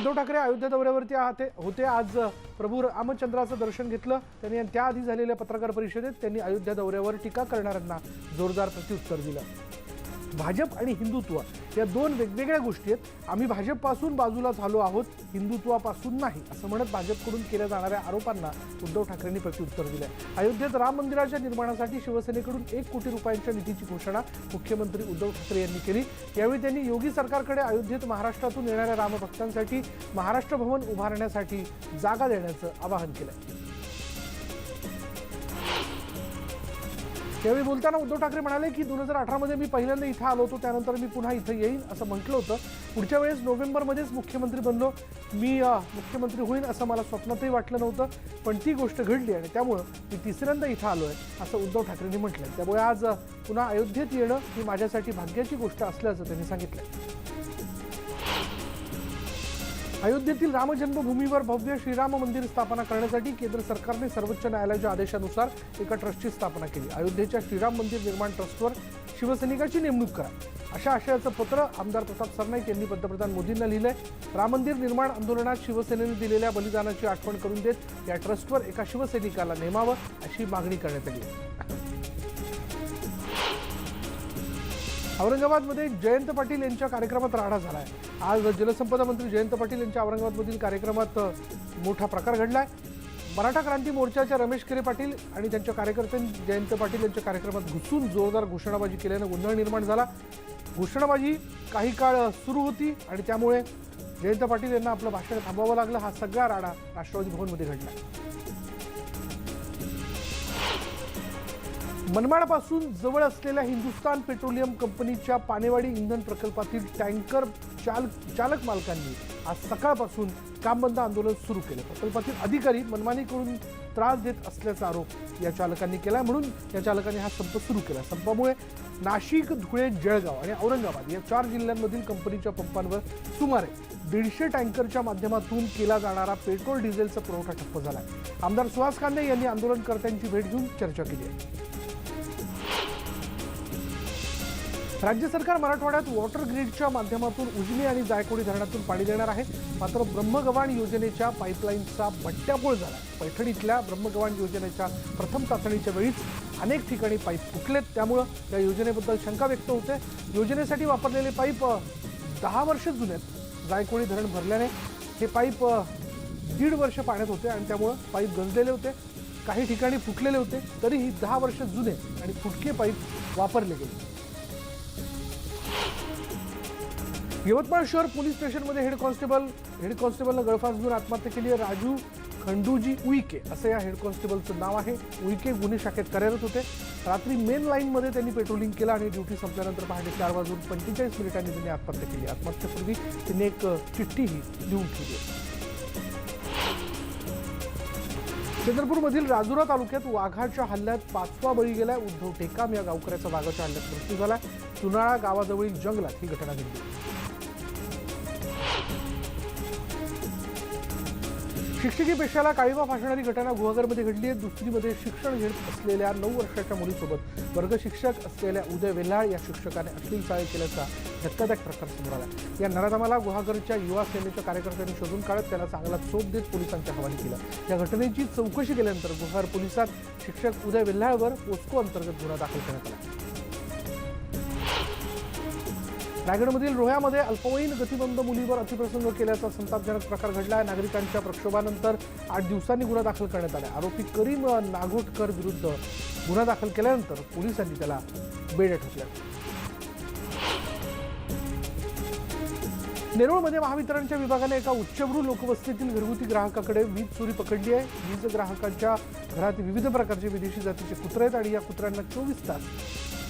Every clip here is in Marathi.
उद्धव ठाकरे अयोध्या दौऱ्यावरती आहात होते. आज प्रभू रामचंद्राचं दर्शन घेतलं. त्यांनी त्याआधी झालेल्या पत्रकार परिषदेत त्यांनी अयोध्या दौऱ्यावर टीका करणाऱ्यांना जोरदार प्रत्युत्तर दिलं. भाजप आणि हिंदुत्व या दोन वेगवेगळ्या गोष्टी आहेत. आम्ही भाजपपासून बाजूला झालो आहोत हिंदुत्वापासून नाही असं म्हणत भाजपकडून केल्या जाणाऱ्या आरोपांना उद्धव ठाकरेंनी प्रत्युत्तर आहे अयोध्येत राम मंदिराच्या निर्माणासाठी शिवसेनेकडून एक कोटी रुपयांच्या निधीची घोषणा मुख्यमंत्री उद्धव ठाकरे यांनी केली. यावेळी त्यांनी योगी सरकारकडे अयोध्येत महाराष्ट्रातून येणाऱ्या रामभक्तांसाठी महाराष्ट्र भवन उभारण्यासाठी जागा देण्याचं आवाहन केलंय. यावेळी बोलताना उद्धव ठाकरे म्हणाले की दोन हजार अठरामध्ये मी पहिल्यांदा इथं आलो होतो त्यानंतर मी पुन्हा इथं येईन असं म्हटलं होतं. पुढच्या वेळेस नोव्हेंबरमध्येच मुख्यमंत्री बनलो मी मुख्यमंत्री होईन असं मला स्वप्नातही वाटलं नव्हतं पण ती गोष्ट घडली आणि त्यामुळं मी तिसऱ्यांदा इथं आलो आहे असं उद्धव ठाकरेंनी म्हटलं त्यामुळे आज पुन्हा अयोध्येत येणं ही माझ्यासाठी भाग्याची गोष्ट असल्याचं त्यांनी सांगितलं अयोध्येतील रामजन्मभूमीवर भव्य श्रीराम मंदिर स्थापना करण्यासाठी केंद्र सरकारने सर्वोच्च न्यायालयाच्या आदेशानुसार एका ट्रस्टची स्थापना केली. अयोध्येच्या श्रीराम मंदिर निर्माण ट्रस्टवर शिवसैनिकाची नेमणूक करा. अशा आशयाचं पत्र आमदार प्रताप सरनाईक यांनी पंतप्रधान मोदींना लिहिलंय. राम मंदिर निर्माण आंदोलनात शिवसेनेने दिलेल्या बलिदानाची आठवण करून देत या ट्रस्टवर एका शिवसैनिकाला नेमावं अशी मागणी करण्यात आली औरंगाबादमध्ये जयंत पाटील यांच्या कार्यक्रमात राडा झाला आहे आज जलसंपदा मंत्री जयंत पाटील यांच्या औरंगाबादमधील कार्यक्रमात मोठा प्रकार घडला आहे मराठा क्रांती मोर्चाच्या रमेश केरे पाटील आणि त्यांच्या कार्यकर्त्यांनी जयंत पाटील यांच्या कार्यक्रमात घुसून जोरदार घोषणाबाजी केल्यानं गोंधळ निर्माण झाला. घोषणाबाजी काही काळ सुरू होती आणि त्यामुळे जयंत पाटील यांना आपलं भाषण थांबवावं लागलं. हा सगळा राडा राष्ट्रवादी भवनमध्ये घडला. मनमाडपासून जवळ असलेल्या हिंदुस्तान पेट्रोलियम कंपनीच्या पानेवाडी इंधन प्रकल्पातील टँकर चाल चालक मालकांनी आज सकाळपासून काम बंद आंदोलन सुरू केलं. प्रकल्पातील अधिकारी मनमानीकडून त्रास देत असल्याचा आरोप या चालकांनी केला. म्हणून या चालकांनी हा संप सुरू केला. संपामुळे नाशिक धुळे जळगाव आणि औरंगाबाद या चार जिल्ह्यांमधील कंपनीच्या पंपांवर सुमारे दीडशे टँकरच्या माध्यमातून केला जाणारा पेट्रोल डिझेलचा पुरवठा ठप्प झाला. आमदार सुहास कांदे यांनी आंदोलनकर्त्यांची भेट घेऊन चर्चा केली आहे. राज्य सरकार मराठवाड्यात वॉटर ग्रीडच्या माध्यमातून उजनी आणि जायकवाडी धरणातून पाणी देणार आहे. मात्र ब्रह्मगव्हाण योजनेच्या पाईपलाईनचा बट्ट्याबोळ झाला. ब्रह्मगवाण ब्रह्मगव्हाण योजनेच्या प्रथम चाचणीच्या वेळीच अनेक ठिकाणी पाईप फुटलेत. त्यामुळं या योजनेबद्दल शंका व्यक्त होते. योजनेसाठी वापरलेले पाईप दहा वर्ष जुने आहेत. जायकवाडी धरण भरल्याने हे पाईप दीड वर्ष पाण्यात होते आणि त्यामुळं पाईप गंजलेले होते. काही ठिकाणी फुटलेले होते. तरीही दहा वर्ष जुने आणि फुटके पाईप वापरले गेले. यवतमाळ शहर पोलीस स्टेशनमध्ये हेड कॉन्स्टेबल हेड कॉन्स्टेबलनं गळफास घेऊन आत्महत्या केली आहे राजू खंडूजी उईके असं या हेड कॉन्स्टेबलचं नाव आहे. उईके गुन्हे शाखेत कार्यरत होते. रात्री मेन लाईनमध्ये त्यांनी पेट्रोलिंग केलं आणि ड्युटी संपल्यानंतर पहाटे चार वाजून पंचेचाळीस मिनिटांनी त्यांनी आत्महत्या केली. आत्महत्येपूर्वी त्यांनी एक चिठ्ठीही लिहून ठेवली चंद्रपूरमधील राजुरा तालुक्यात वाघाच्या हल्ल्यात पाचवा बळी गेलाय. उद्धव टेकाम या गावकऱ्याचा वाघाच्या हल्ल्यात मृत्यू झाला चुनाळा गावाजवळील जंगलात ही घटना घडली. शिक्षिकी पेशाला काळीमा फासणारी घटना गुहागरमध्ये घडली आहे. दुसरीमध्ये शिक्षण घेत असलेल्या नऊ वर्षाच्या मुलीसोबत वर्गशिक्षक असलेल्या उदय वेल्हाळ या शिक्षकाने अश्लील चाळी केल्याचा धक्कादायक प्रकार समोर आला. या नराधमाला गुहागरच्या युवा सेनेच्या कार्यकर्त्यांनी शोधून काढत त्याला चांगला चोप देत पोलिसांच्या हवाली केला. या घटनेची चौकशी केल्यानंतर गुहागर पोलिसात शिक्षक उदय वेल्हाळवर पोस्को अंतर्गत गुन्हा दाखल करण्यात आला. रायगडमधील रोह्यामध्ये अल्पवयीन गतिबंध मुलीवर अतिप्रसंग केल्याचा संतापजनक प्रकार घडला आहे नागरिकांच्या प्रक्षोभानंतर आठ दिवसांनी गुन्हा दाखल करण्यात आला. आरोपी करीम नागोटकर विरुद्ध गुन्हा दाखल केल्यानंतर पोलिसांनी त्याला बेड्या ठोकल्या. नेरूळमध्ये महावितरणच्या विभागाने एका उच्चभ्रू लोकवस्तीतील घरगुती ग्राहकाकडे वीज चोरी पकडली आहे. वीज ग्राहकांच्या घरात विविध प्रकारचे विदेशी जातीचे कुत्रे आहेत आणि या कुत्र्यांना चोवीस तास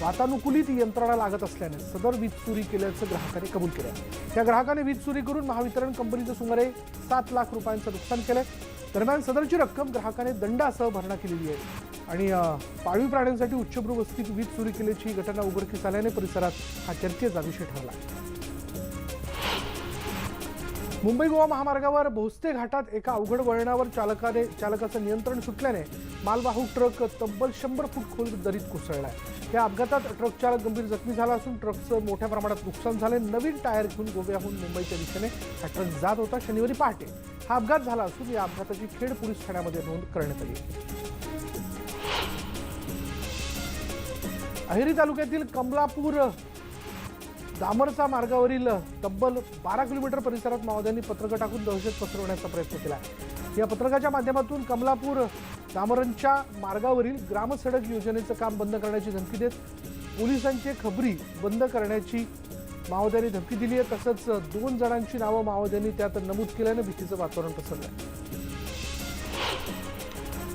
वातानुकूलित यंत्रणा लागत असल्याने सदर वीज चोरी केल्याचं ग्राहकाने कबूल केलं. आहे ग्राहकाने वीज चोरी करून महावितरण कंपनीचं सुमारे सात लाख रुपयांचं नुकसान केलंय. दरम्यान सदरची रक्कम ग्राहकाने दंडासह भरणा केलेली आहे. आणि पाळीव प्राण्यांसाठी उच्चभ्रू वस्तीत वीज चोरी केल्याची घटना उघडकीस आल्याने परिसरात हा चर्चेचा विषय ठरला. मुंबई गोवा महामार्गावर भोसते घाटात एका अवघड वळणावर चालकाने चालकाचं नियंत्रण सुटल्याने मालवाहू ट्रक तब्बल शंभर फूट खोल दरीत कोसळलाय. या अपघातात ट्रक चालक गंभीर जखमी झाला असून ट्रकचं मोठ्या प्रमाणात नुकसान झाले नवीन टायर घेऊन गोव्याहून मुंबईच्या दिशेने हा ट्रक जात होता. शनिवारी पहाटे हा अपघात झाला असून या अपघाताची खेड पोलीस ठाण्यामध्ये नोंद करण्यात आली अहिरी अहेरी तालुक्यातील कमलापूर दामरचा मार्गावरील तब्बल बारा किलोमीटर परिसरात माओवाद्यांनी पत्रकं टाकून दहशत पसरवण्याचा प्रयत्न केला या पत्रकाच्या माध्यमातून कमलापूर दामरंच्या मार्गावरील ग्रामसडक योजनेचं काम बंद करण्याची धमकी देत पोलिसांची खबरी बंद करण्याची माओवाद्यांनी धमकी दिली आहे. तसंच दोन जणांची नावं माओवाद्यांनी त्यात नमूद केल्यानं भीतीचं वातावरण पसरलं आहे.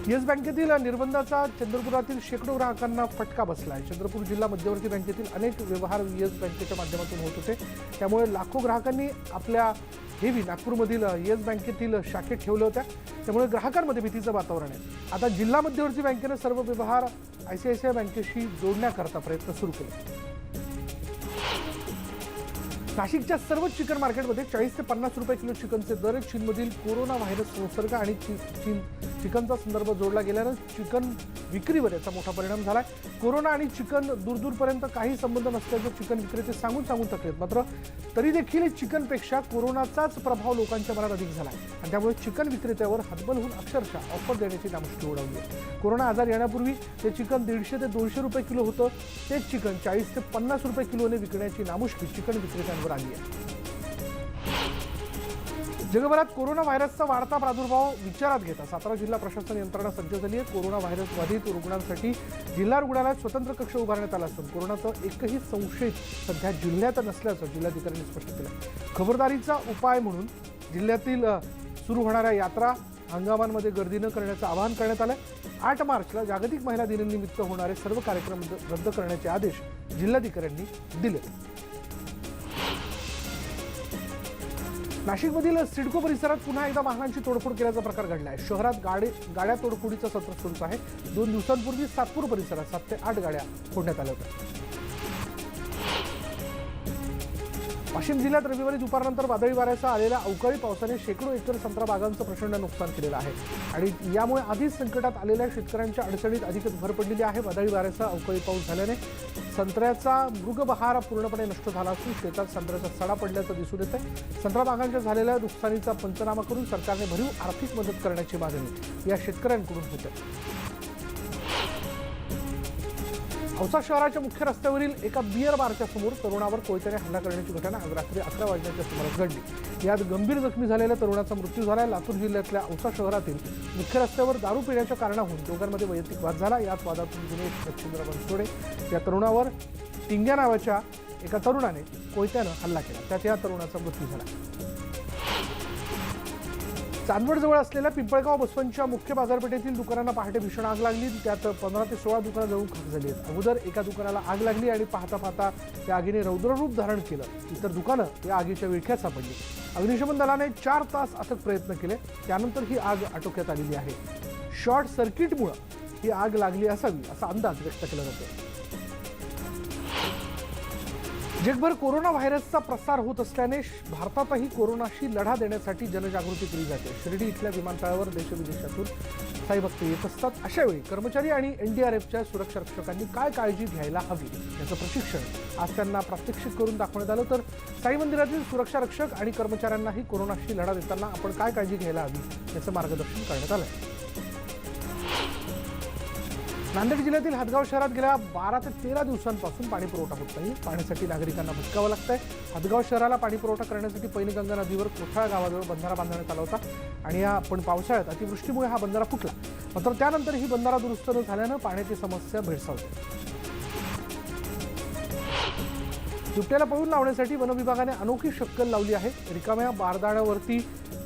येस बँकेतील निर्बंधाचा चंद्रपुरातील शेकडो ग्राहकांना फटका बसला आहे चंद्रपूर जिल्हा मध्यवर्ती बँकेतील अनेक व्यवहार येस बँकेच्या माध्यमातून होत होते. त्यामुळे लाखो ग्राहकांनी आपल्या ठेवी नागपूरमधील येस बँकेतील शाखेत ठेवल्या होत्या. त्यामुळे ग्राहकांमध्ये भीतीचं वातावरण आहे. आता जिल्हा मध्यवर्ती बँकेनं सर्व व्यवहार I C I C I बँकेशी जोडण्याकरता प्रयत्न सुरू केले. नाशिकच्या सर्व चिकन मार्केटमध्ये चाळीस ते पन्नास रुपये किलो चिकनचे दर चीनमधील कोरोना व्हायरस संसर्ग आणि चीन चिकनचा संदर्भ जोडला गेल्यानं चिकन विक्रीवर याचा मोठा परिणाम झाला आहे कोरोना आणि चिकन दूरदूरपर्यंत काही संबंध नसल्याचं चिकन विक्रेते सांगून सांगून थकलेत मात्र तरी देखील चिकनपेक्षा कोरोनाचाच प्रभाव लोकांच्या मनात अधिक झाला आहे आणि त्यामुळे चिकन विक्रेत्यावर हतबल होऊन अक्षरशः ऑफर देण्याची नामुष्टी उडवली आहे. कोरोना आजार येण्यापूर्वी ते चिकन दीडशे ते दोनशे रुपये किलो होतं. तेच चिकन चाळीस ते पन्नास रुपये किलोने विकण्याची नामुष्की चिकन विक्रेत्यांवर आली आहे. जगभरात कोरोना व्हायरसचा वाढता प्रादुर्भाव विचारात घेता सातारा जिल्हा प्रशासन यंत्रणा सज्ज झाली आहे. कोरोना व्हायरस बाधित रुग्णांसाठी जिल्हा रुग्णालयात स्वतंत्र कक्ष उभारण्यात आला असून कोरोनाचं एकही संशयित सध्या जिल्ह्यात नसल्याचं जिल्हाधिकाऱ्यांनी स्पष्ट केलं खबरदारीचा उपाय म्हणून जिल्ह्यातील सुरू होणाऱ्या यात्रा हंगामांमध्ये गर्दी न करण्याचं आवाहन करण्यात आलं आठ मार्चला जागतिक महिला दिनानिमित्त होणारे सर्व कार्यक्रम रद्द- रद्द करण्याचे आदेश जिल्हाधिकाऱ्यांनी दिले नाशिकमधील सिडको परिसरात पुन्हा एकदा वाहनांची तोडफोड केल्याचा प्रकार घडला आहे शहरात गाडी गाड्या तोडफोडीचं सत्र सुरूच आहे. दोन दिवसांपूर्वी सातपूर परिसरात सात ते आठ गाड्या फोडण्यात आल्या होत्या. वाशिम जिल्ह्यात रविवारी दुपारनंतर वादळी वाऱ्याचा आलेल्या अवकाळी पावसाने शेकडो एकर संत्रा बागांचं प्रचंड नुकसान केलेलं आहे. आणि यामुळे आधीच संकटात आलेल्या शेतकऱ्यांच्या अडचणीत अधिकच भर पडलेली आहे. वादळी वाऱ्याचा अवकाळी पाऊस झाल्याने संत्र्याचा मृगबहार पूर्णपणे नष्ट झाला असून शेतात संत्र्याचा सडा पडल्याचं दिसून येत आहे संत्रा बागांच्या झालेल्या नुकसानीचा पंचनामा करून सरकारने भरीव आर्थिक मदत करण्याची मागणी या शेतकऱ्यांकडून होते. औसा शहराच्या मुख्य रस्त्यावरील एका बियर बारच्या समोर तरुणावर कोयत्याने हल्ला करण्याची घटना आज रात्री अकरा वाजण्याच्या सुमारास घडली. यात गंभीर जखमी झालेल्या तरुणाचा मृत्यू झाला. लातूर जिल्ह्यातल्या औसा शहरातील मुख्य रस्त्यावर दारू पिण्याच्या कारणाहून दोघांमध्ये वैयक्तिक वाद झाला. याच वादातून दिनेश लक्ष्मींद्र बनसोडे या तरुणावर टिंग्या नावाच्या एका तरुणाने कोयत्यानं हल्ला केला. त्यात या तरुणाचा मृत्यू झाला. चांदवडजवळ असलेल्या पिंपळगाव बसवंतच्या मुख्य बाजारपेठेतील दुकानांना पहाटे भीषण आग लागली. त्यात पंधरा ते सोळा दुकानं जळून खाक झाली आहेत. अगोदर एका दुकानाला आग लागली आणि पाहता पाहता त्या आगीने रौद्ररूप धारण केलं. इतर दुकानं या आगीच्या विळख्यात सापडली. अग्निशमन दलाने चार तास अथक प्रयत्न केले. त्यानंतर ही आग आटोक्यात आलेली आहे. शॉर्ट सर्किटमुळं ही आग लागली असावी असा अंदाज व्यक्त केला जातो जगभर कोरोना व्हायरसचा प्रसार होत असल्याने भारतातही कोरोनाशी लढा देण्यासाठी जनजागृती केली जाते. शिर्डी इथल्या विमानतळावर देशविदेशातून साईभक्त येत असतात. अशावेळी कर्मचारी आणि एनडीआरएफच्या सुरक्षा रक्षकांनी काय काळजी घ्यायला हवी याचं प्रशिक्षण आज त्यांना प्रात्यक्षिक करून दाखवण्यात आलं. तर साई मंदिरातील सुरक्षा रक्षक आणि कर्मचाऱ्यांनाही कोरोनाशी लढा देताना आपण काय काळजी घ्यायला हवी याचं मार्गदर्शन करण्यात आलं नांदेड जिल्ह्यातील हदगाव शहरात गेल्या बारा ते तेरा दिवसांपासून पाणी पुरवठा होत नाही. पाण्यासाठी नागरिकांना भटकावं लागतंय. हदगाव शहराला पाणी पुरवठा करण्यासाठी पैनगंगा नदीवर कोठाळा गावाजवळ बंधारा बांधण्यात आला होता आणि या पण पावसाळ्यात अतिवृष्टीमुळे हा बंधारा फुटला. मात्र त्यानंतर ही बंधारा दुरुस्त न झाल्यानं पाण्याची समस्या भेडसावते बिबट्याला पळून लावण्यासाठी वनविभागाने अनोखी शक्कल लावली आहे. रिकाम्या बारदाण्यावरती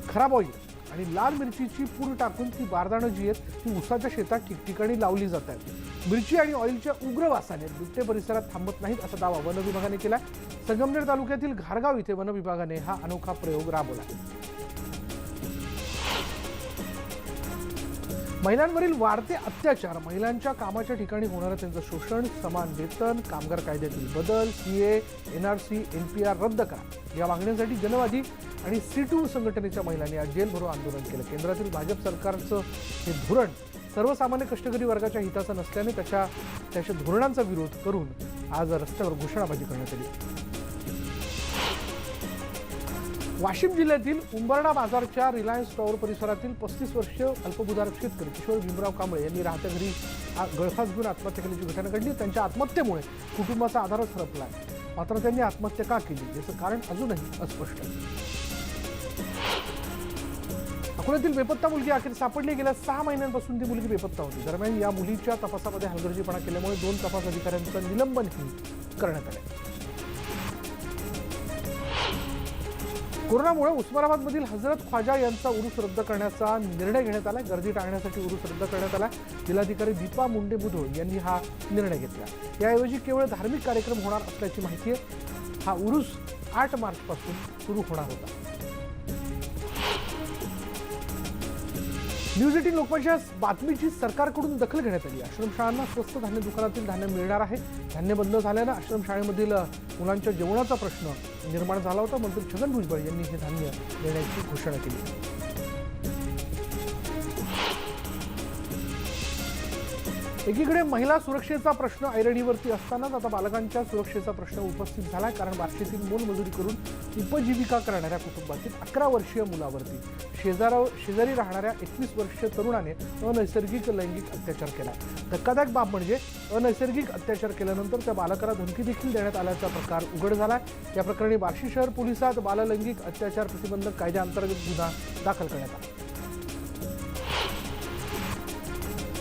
खराब ऑइल आणि लाल मिरचीची पूड टाकून ती बारदाणं जी आहेत ती उसाच्या शेतात ठिकठिकाणी लावली जात आहेत. मिरची आणि ऑइलच्या उग्र वासाने बिबटे परिसरात थांबत नाहीत असा दावा वन विभागाने केला संगमनेर तालुक्यातील घारगाव इथे वन विभागाने हा अनोखा प्रयोग राबवला. महिलांवरील वाढते अत्याचार. महिलांच्या कामाच्या ठिकाणी होणारं त्यांचं शोषण समान वेतन कामगार कायद्यातील बदल C A N R C N P R रद्द करा. या मागण्यांसाठी जनवादी आणि सी टू संघटनेच्या महिलांनी आज जेलभरो आंदोलन केलं. केंद्रातील भाजप सरकारचं हे धोरण सर्वसामान्य कष्टकरी वर्गाच्या हिताचं नसल्याने त्याच्या त्याच्या धोरणांचा विरोध करून आज रस्त्यावर घोषणाबाजी करण्यात आली. वाशिम जिल्ह्यातील उंबरडा बाजारच्या रिलायन्स टॉवर परिसरातील पस्तीस वर्षीय अल्पभूधारक शेतकरी किशोर भीमराव कांबळे यांनी राहत्या घरी गळफास घेऊन आत्महत्या केल्याची घटना घडली. त्यांच्या आत्महत्येमुळे कुटुंबाचा आधारच हरपला मात्र त्यांनी आत्महत्या का केली? याचं कारण अजूनही अस्पष्ट अकोल्यातील बेपत्ता मुलगी अखेर सापडली. गेल्या सहा महिन्यांपासून ती मुलगी बेपत्ता होती. दरम्यान या मुलीच्या तपासामध्ये हलगर्जीपणा केल्यामुळे दोन तपास अधिकाऱ्यांचं निलंबनही करण्यात आलं कोरोनामुळे उस्मानाबादमधील हजरत ख्वाजा यांचा उरूस रद्द करण्याचा निर्णय घेण्यात आला. गर्दी टाळण्यासाठी उरूस रद्द करण्यात आला. जिल्हाधिकारी दीपा मुंडे मुधोळ यांनी हा निर्णय घेतला. याऐवजी केवळ धार्मिक कार्यक्रम होणार असल्याची माहिती आहे. हा उरूस आठ मार्चपासून सुरू होणार होता. न्यूज एटीन लोकमतच्या बातमीची सरकारकडून दखल घेण्यात आली. आश्रमशाळांना स्वस्त धान्य दुकानातील धान्य मिळणार आहे. धान्य बंद झाल्यानं आश्रमशाळेमधील मुलांच्या जेवणाचा प्रश्न निर्माण झाला होता. मंत्री छगन भुजबळ यांनी हे धान्य देण्याची घोषणा केली. एकीकडे महिला सुरक्षेचा प्रश्न ऐरणीवरती असतानाच आता बालकांच्या सुरक्षेचा प्रश्न उपस्थित झाला कारण बार्शीतील मोलमजुरी करून उपजीविका करणाऱ्या कुटुंबातील अकरा वर्षीय मुलावरती शेजारा शेजारी राहणाऱ्या एकवीस वर्षीय तरुणाने अनैसर्गिक लैंगिक अत्याचार केला. धक्कादायक बाब म्हणजे अनैसर्गिक अत्याचार केल्यानंतर त्या बालकाला धमकी देखील देण्यात आल्याचा प्रकार उघड झाला. या प्रकरणी बार्शी शहर पोलिसात बाललैंगिक अत्याचार प्रतिबंधक कायद्याअंतर्गत गुन्हा दाखल करण्यात आला.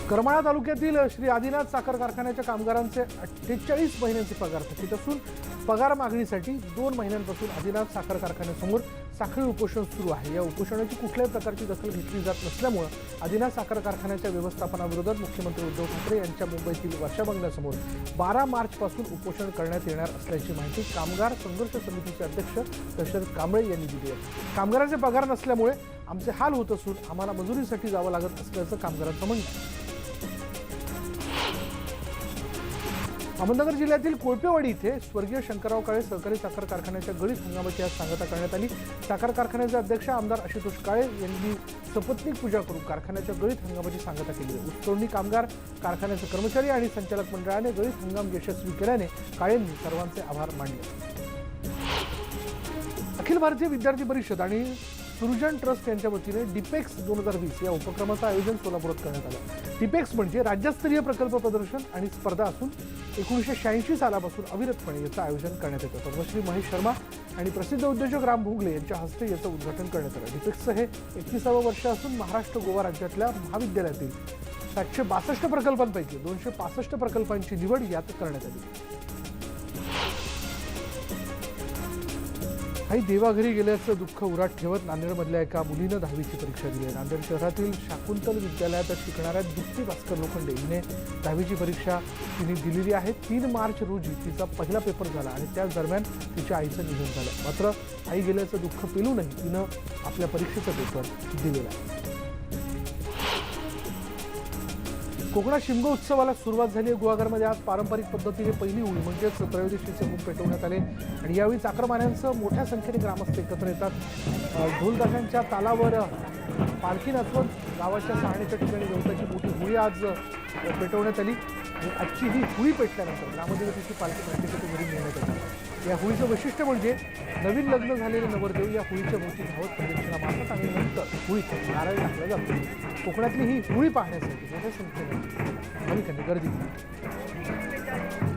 करमाळा तालुक्यातील श्री आदिनाथ साखर कारखान्याच्या कामगारांचे अठ्ठेचाळीस महिन्यांचे पगार थकीत असून पगार मागणीसाठी दोन महिन्यांपासून आदिनाथ साखर कारखान्यासमोर साखळी उपोषण सुरू आहे. या उपोषणाची कुठल्याही प्रकारची दखल घेतली जात नसल्यामुळं आदिनाथ साखर कारखान्याच्या व्यवस्थापनाविरोधात मुख्यमंत्री उद्धव ठाकरे यांच्या मुंबईतील वर्षा बंगल्यासमोर बारा मार्चपासून उपोषण करण्यात येणार असल्याची माहिती कामगार संघर्ष समितीचे अध्यक्ष दशरथ कांबळे यांनी दिली आहे. कामगारांचे पगार नसल्यामुळे आमचे हाल होत असून आम्हाला मजुरीसाठी जावं लागत असल्याचं कामगारांचं म्हणणं अहमदनगर जिल्ह्यातील कोळपेवाडी इथे स्वर्गीय शंकरराव काळे सहकारी साखर कारखान्याच्या गळीत हंगामाची आज सांगता करण्यात आली. साखर कारखान्याचे अध्यक्ष आमदार आशुतोष काळे यांनी सपत्नीक पूजा करून कारखान्याच्या गळीत हंगामाची सांगता केली. आहे ऊसतोडणी कामगार कारखान्याचे कर्मचारी आणि संचालक मंडळाने गळीत हंगाम यशस्वी केल्याने काळेंनी सर्वांचे आभार मानले. अखिल भारतीय विद्यार्थी परिषद आणि सुरजन ट्रस्ट यांच्या वतीने डिपेक्स दोन हजार वीस या उपक्रमाचं आयोजन सोलापुरात करण्यात आलं. डिपेक्स म्हणजे राज्यस्तरीय प्रकल्प प्रदर्शन आणि स्पर्धा असून एकोणीसशे शहाऐंशी सालापासून अविरतपणे याचं आयोजन करण्यात येतं. पद्मश्री महेश शर्मा आणि प्रसिद्ध उद्योजक राम भोगले यांच्या हस्ते याचं उद्घाटन करण्यात आलं. डिफेक्सचं हे एकतीसावं वर्ष असून महाराष्ट्र गोवा राज्यातल्या महाविद्यालयातील सातशे बासष्ट प्रकल्पांपैकी दोनशे पासष्ट प्रकल्पांची निवड यात करण्यात आली. आई देवाघरी गेल्याचं दुःख उरात ठेवत नांदेडमधल्या एका मुलीनं दहावीची परीक्षा दिली आहे. नांदेड शहरातील शाकुंतल विद्यालयात शिकणाऱ्या दुप्ती भास्कर लोखंडे हिने दहावीची परीक्षा तिने दिलेली आहे. तीन मार्च रोजी तिचा पहिला पेपर झाला आणि त्याच दरम्यान तिच्या आईचं निधन झालं. मात्र आई गेल्याचं दुःख पेलूनही तिनं आपल्या परीक्षेचा पेपर दिलेला आहे. कोकणात शिमगो उत्सवाला सुरुवात झाली. आहे गुहागरमध्ये आज पारंपरिक पद्धतीने पहिली होळी म्हणजेच त्रयोदशीचे मुख पेटवण्यात आले. आणि यावेळी चाकरमान्यांसह मोठ्या संख्येने ग्रामस्थ एकत्र येतात. ढोलदाशांच्या तालावर पालखी नाचवत गावाच्या सहाण्याच्या ठिकाणी गवताची मोठी होळी आज पेटवण्यात आली. आणि आजची ही होळी पेटल्यानंतर ग्रामदेवतेची पालखी प्रत्येकाच्या घरी नेण्यात आली या होळीचं वैशिष्ट्य म्हणजे नवीन लग्न झालेले नवरदेव या होळीच्या भोवती धावत प्रदक्षिणा मारतात आणि नंतर होळीत नारळ टाकला जातो. कोकणातली ही होळी पाहण्यासाठी मोठ्या संख्येने भाविकांनी गर्दी केली.